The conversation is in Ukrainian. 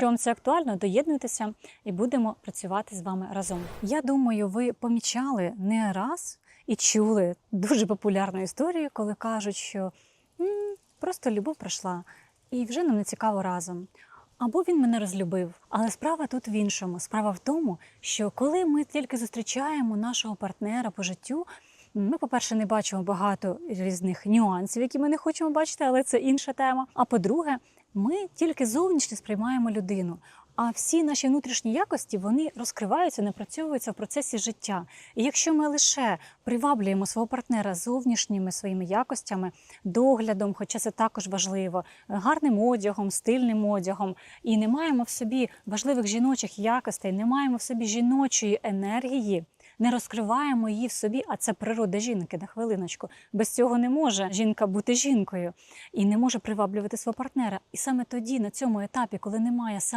Якщо вам це актуально, доєднуйтеся і будемо працювати з вами разом. Я думаю, ви помічали не раз і чули дуже популярну історію, коли кажуть, що «М, просто любов пройшла, і вже нам не цікаво разом. Або він мене розлюбив. Але справа тут в іншому. Справа в тому, що коли ми тільки зустрічаємо нашого партнера по життю, ми, по-перше, не бачимо багато різних нюансів, які ми не хочемо бачити, але це інша тема. А по-друге, ми тільки зовнішньо сприймаємо людину. А всі наші внутрішні якості вони розкриваються, напрацьовуються в процесі життя. І якщо ми лише приваблюємо свого партнера зовнішніми своїми якостями, доглядом, хоча це також важливо, гарним одягом, стильним одягом, і не маємо в собі важливих жіночих якостей, не маємо в собі жіночої енергії, не розкриваємо її в собі, а це природа жінки на хвилиночку. Без цього не може жінка бути жінкою і не може приваблювати свого партнера. І саме тоді, на цьому етапі, коли немає